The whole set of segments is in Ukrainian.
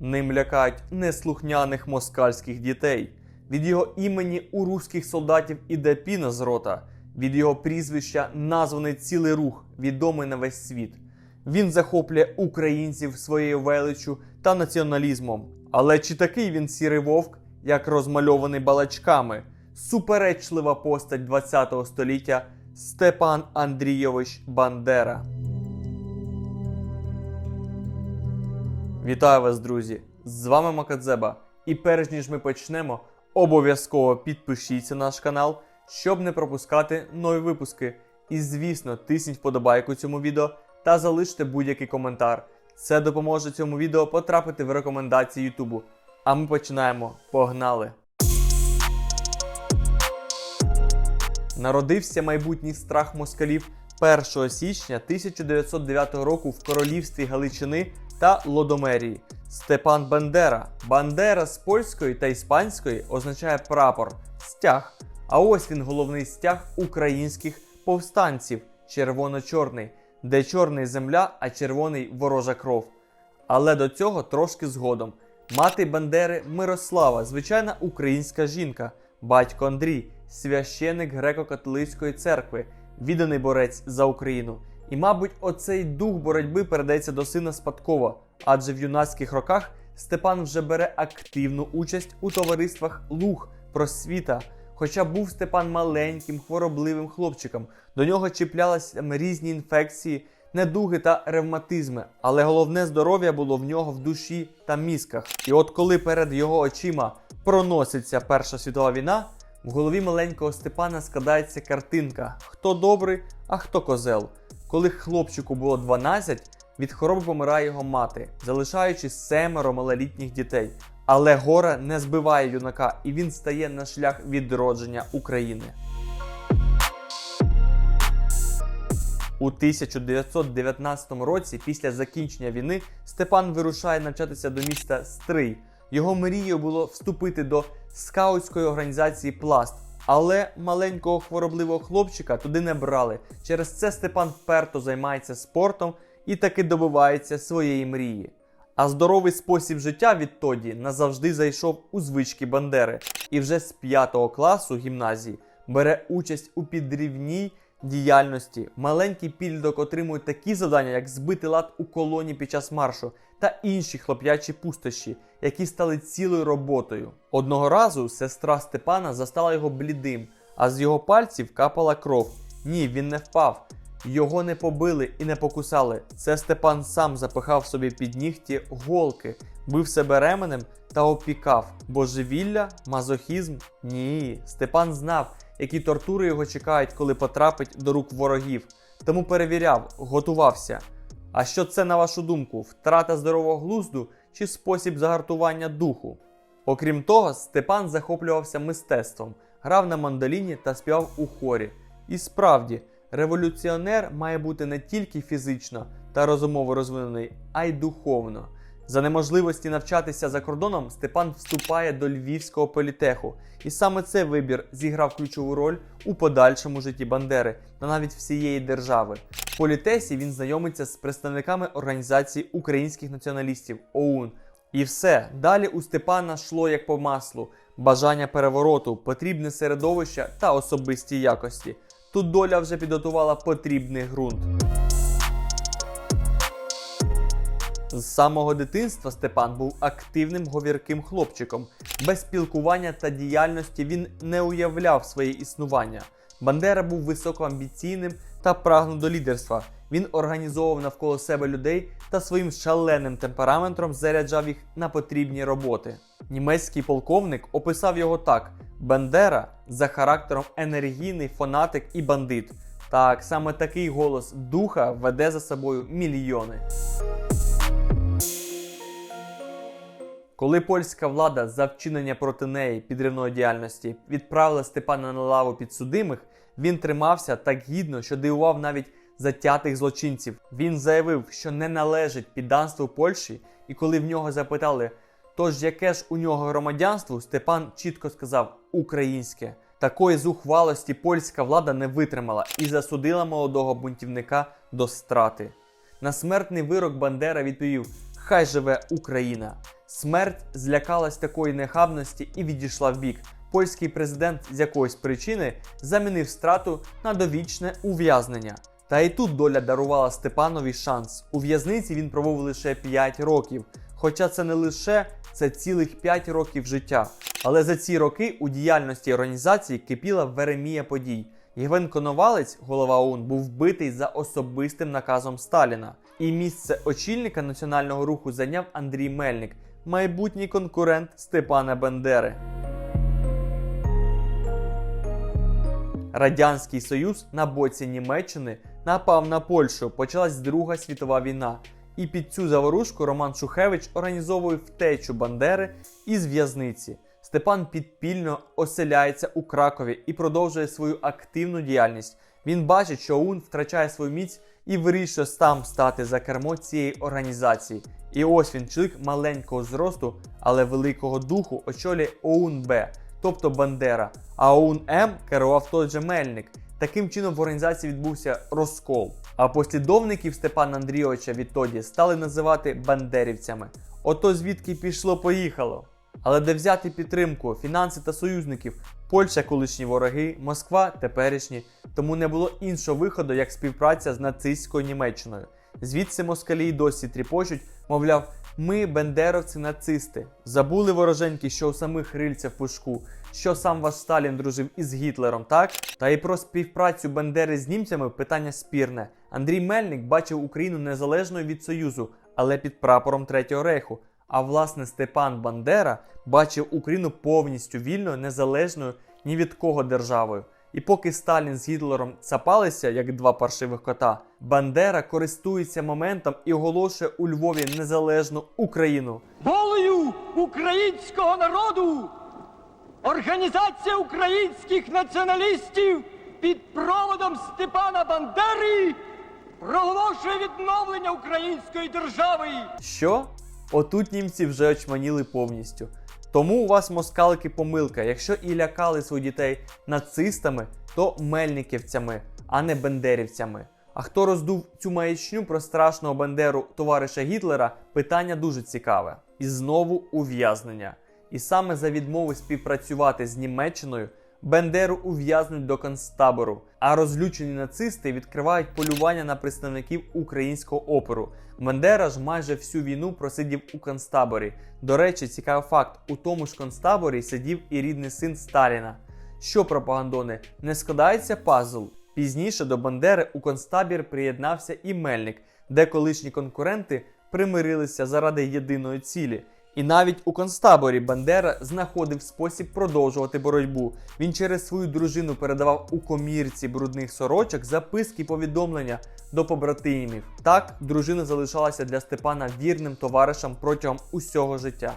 Ним лякають неслухняних москальських дітей. Від його імені у руських солдатів іде піна з рота. Від його прізвища названий цілий рух, відомий на весь світ. Він захоплює українців своєю величчю та націоналізмом. Але чи такий він сірий вовк, як розмальований балачками? Суперечлива постать ХХ століття Степан Андрійович Бандера. Вітаю вас, друзі! З вами Макадзеба. І перш ніж ми почнемо, обов'язково підпишіться на наш канал, щоб не пропускати нові випуски. І звісно, тисніть вподобайку цьому відео та залиште будь-який коментар. Це допоможе цьому відео потрапити в рекомендації Ютубу. А ми починаємо. Погнали! Народився майбутній страх москалів 1 січня 1909 року в королівстві Галичини та Лодомерії. Степан Бандера. Бандера з польської та іспанської означає прапор, стяг. А ось він головний стяг українських повстанців червоно-чорний, де чорний земля, а червоний ворожа кров. Але до цього трошки згодом. Мати Бандери Мирослава, звичайна українська жінка, батько Андрій, священик греко-католицької церкви, відданий борець за Україну. І, мабуть, оцей дух боротьби передається до сина спадково, адже в юнацьких роках Степан вже бере активну участь у товариствах Луг просвіта. Хоча був Степан маленьким, хворобливим хлопчиком, до нього чіплялися різні інфекції, недуги та ревматизми, але головне здоров'я було в нього в душі та мізках. І от коли перед його очима проноситься Перша світова війна, в голові маленького Степана складається картинка: хто добрий, а хто козел. Коли хлопчику було 12, від хвороби помирає його мати, залишаючи семеро малолітніх дітей. Але горе не збиває юнака, і він стає на шлях відродження України. У 1919 році, після закінчення війни, Степан вирушає навчатися до міста Стрий. Його мрією було вступити до скаутської організації Пласт. Але маленького хворобливого хлопчика туди не брали. Через це Степан вперто займається спортом і таки добивається своєї мрії. А здоровий спосіб життя відтоді назавжди зайшов у звички Бандери і вже з 5 класу гімназії бере участь у підрівній діяльності. Маленький підліток отримує такі завдання, як збити лад у колоні під час маршу та інші хлоп'ячі пустощі, які стали цілою роботою. Одного разу сестра Степана застала його блідим, а з його пальців капала кров. Ні, він не впав. Його не побили і не покусали. Це Степан сам запихав собі під нігті голки, бив себе ременем та опікав. Божевілля, мазохізм? Ні. Степан знав, які тортури його чекають, коли потрапить до рук ворогів. Тому перевіряв, готувався. А що це, на вашу думку, втрата здорового глузду чи спосіб загартування духу? Окрім того, Степан захоплювався мистецтвом, грав на мандоліні та співав у хорі. І справді, революціонер має бути не тільки фізично та розумово розвинений, а й духовно. За неможливості навчатися за кордоном Степан вступає до Львівського політеху, і саме цей вибір зіграв ключову роль у подальшому житті Бандери та навіть всієї держави. В політесі він знайомиться з представниками організації українських націоналістів ОУН. І все далі у Степана йшло як по маслу: бажання перевороту, потрібне середовище та особисті якості. Тут доля вже підготувала потрібний ґрунт. З самого дитинства Степан був активним говірким хлопчиком. Без спілкування та діяльності він не уявляв своє існування. Бандера був високоамбіційним та прагнув до лідерства. Він організовував навколо себе людей та своїм шаленим темпераментом заряджав їх на потрібні роботи. Німецький полковник описав його так: Бандера за характером енергійний фанатик і бандит. Так, саме такий голос духа веде за собою мільйони. Коли польська влада за вчинення проти неї підривної діяльності відправила Степана на лаву підсудимих, він тримався так гідно, що дивував навіть затятих злочинців. Він заявив, що не належить підданству Польщі, і коли в нього запитали, тож яке ж у нього громадянство, Степан чітко сказав українське. Такої зухвалості польська влада не витримала і засудила молодого бунтівника до страти. На смертний вирок Бандера відповів: Хай живе Україна. Смерть злякалась такої нехабності і відійшла вбік. Польський президент з якоїсь причини замінив страту на довічне ув'язнення. Та і тут доля дарувала Степанові шанс. У в'язниці він провів лише 5 років. Хоча це не лише це цілих 5 років життя. Але за ці роки у діяльності організації кипіла веремія подій. Євген Коновалець, голова ОУН, був вбитий за особистим наказом Сталіна. І місце очільника національного руху зайняв Андрій Мельник, майбутній конкурент Степана Бендери. Радянський Союз на боці Німеччини напав на Польщу. Почалась Друга світова війна. І під цю заворушку Роман Шухевич організовує втечу Бандери із в'язниці. Степан підпільно оселяється у Кракові і продовжує свою активну діяльність. Він бачить, що ОУН втрачає свою міць і вирішує сам стати за кермо цієї організації. І ось він чоловік маленького зросту, але великого духу очолює ОУН-Б, тобто Бандера. А ОУН-М керував той же Мельник. Таким чином в організації відбувся розкол. А послідовників Степана Андрійовича відтоді стали називати бандерівцями. Ото звідки пішло-поїхало. Але де взяти підтримку, фінанси та союзників, Польща колишні вороги, Москва теперішні, тому не було іншого виходу, як співпраця з нацистською Німеччиною. Звідси москалі й досі тріпочуть, мовляв, ми бендеровці нацисти. Забули вороженьки, що у самих рильця в пушку, що сам ваш Сталін дружив із Гітлером, так? Та й про співпрацю Бендери з німцями питання спірне. Андрій Мельник бачив Україну незалежною від Союзу, але під прапором Третього рейху. А власне Степан Бандера бачив Україну повністю вільною, незалежною ні від кого державою. І поки Сталін з Гітлером цапалися, як два паршивих кота, Бандера користується моментом і оголошує у Львові незалежну Україну. волею українського народу Організація українських націоналістів під проводом Степана Бандери проголошує відновлення української держави. Що? Отут німці вже очманіли повністю. Тому у вас москалики помилка. Якщо і лякали своїх дітей нацистами, то мельниківцями, а не бендерівцями. А хто роздув цю маячню про страшного бандеру товариша Гітлера, питання дуже цікаве. І знову ув'язнення. І саме за відмови співпрацювати з Німеччиною Бендеру ув'язнуть до концтабору, а розлючені нацисти відкривають полювання на представників українського опору. Бендера ж майже всю війну просидів у концтаборі. До речі, цікавий факт: у тому ж концтаборі сидів і рідний син Сталіна. Що пропагандони, не складається пазл. Пізніше до Бандери у концтабір приєднався і Мельник, де колишні конкуренти примирилися заради єдиної цілі. І навіть у концтаборі Бандера знаходив спосіб продовжувати боротьбу. Він через свою дружину передавав у комірці брудних сорочок записки і повідомлення до побратимів. Так, дружина залишалася для Степана вірним товаришем протягом усього життя.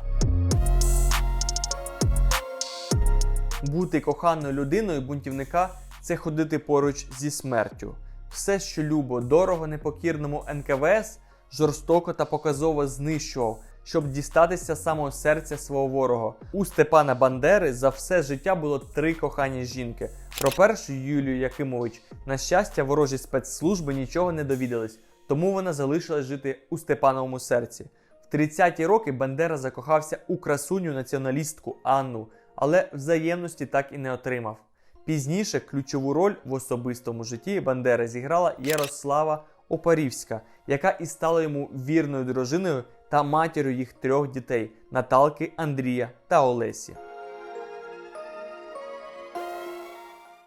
Бути коханою людиною бунтівника це ходити поруч зі смертю. Все, що любо, дорого непокірному НКВС, жорстоко та показово знищував, щоб дістатися самого серця свого ворога. У Степана Бандери за все життя було три кохані жінки. Про першу Юлію Якимович, на щастя, ворожі спецслужби нічого не довідались, тому вона залишилась жити у Степановому серці. В 30-ті роки Бандера закохався у красуню націоналістку Анну, але взаємності так і не отримав. Пізніше ключову роль в особистому житті Бандери зіграла Ярослава Опарівська, яка і стала йому вірною дружиною та матір'ю їх трьох дітей Наталки, Андрія та Олесі.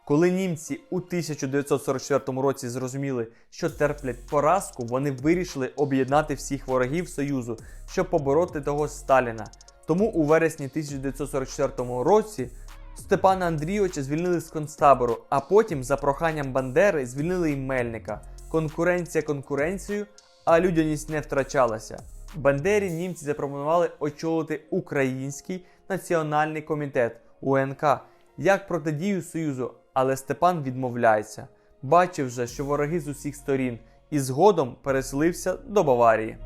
Коли німці у 1944 році зрозуміли, що терплять поразку, вони вирішили об'єднати всіх ворогів Союзу, щоб побороти того Сталіна. Тому у вересні 1944 році Степана Андрійовича звільнили з концтабору, а потім, за проханням Бандери, звільнили і Мельника. Конкуренція конкуренцією, а людяність не втрачалася. Бандері німці запропонували очолити Український національний комітет УНК як протидію Союзу, але Степан відмовляється. Бачив вже, що вороги з усіх сторін, і згодом переселився до Баварії.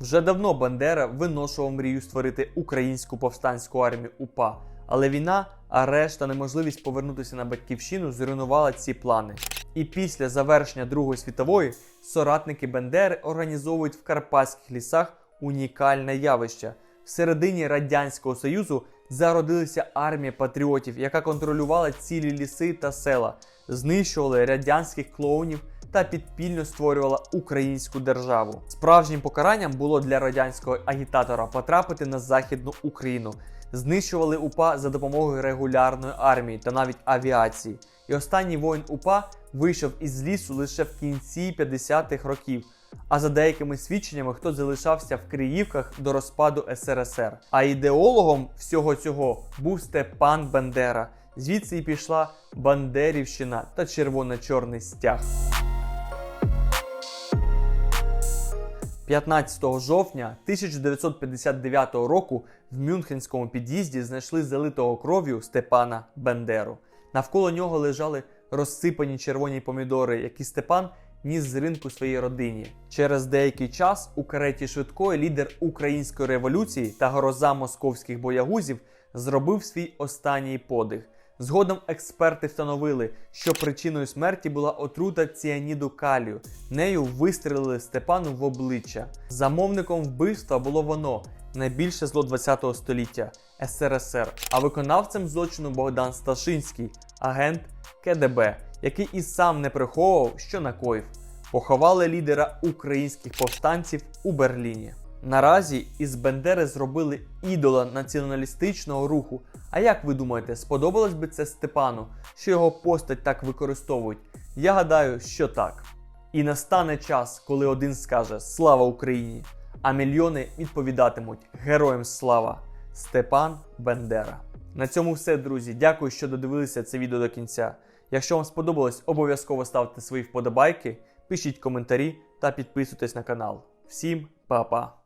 Вже давно Бандера виношував мрію створити українську повстанську армію УПА, але війна а решта неможливість повернутися на батьківщину зруйнувала ці плани. І після завершення Другої світової соратники Бендери організовують в Карпатських лісах унікальне явище. В середині Радянського Союзу зародилася армія патріотів, яка контролювала цілі ліси та села, знищували радянських клоунів та підпільно створювала українську державу. Справжнім покаранням було для радянського агітатора потрапити на західну Україну. Знищували УПА за допомогою регулярної армії та навіть авіації. І останній воїн УПА вийшов із лісу лише в кінці 50-х років. А за деякими свідченнями, хто залишався в Криївках до розпаду СРСР. А ідеологом всього цього був Степан Бандера. Звідси і пішла Бандерівщина та червоно-чорний стяг. 15 жовтня 1959 року в Мюнхенському під'їзді знайшли залитого кров'ю Степана Бендеру. Навколо нього лежали розсипані червоні помідори, які Степан ніс з ринку своїй родині. Через деякий час у кареті швидкої лідер української революції та гроза московських боягузів зробив свій останній подих. Згодом експерти встановили, що причиною смерті була отрута ціаніду калію. Нею вистрелили Степану в обличчя. Замовником вбивства було воно найбільше зло 20-го століття СРСР. А виконавцем злочину Богдан Сташинський, агент КДБ, який і сам не приховував, що накоїв. Поховали лідера українських повстанців у Берліні. Наразі із Бендери зробили ідола націоналістичного руху. А як ви думаєте, сподобалось би це Степану, що його постать так використовують? Я гадаю, що так. І настане час, коли один скаже Слава Україні! А мільйони відповідатимуть Героям слава! Степан Бендера. На цьому все, друзі. Дякую, що додивилися це відео до кінця. Якщо вам сподобалось, обов'язково ставте свої вподобайки, пишіть коментарі та підписуйтесь на канал. Всім па-па!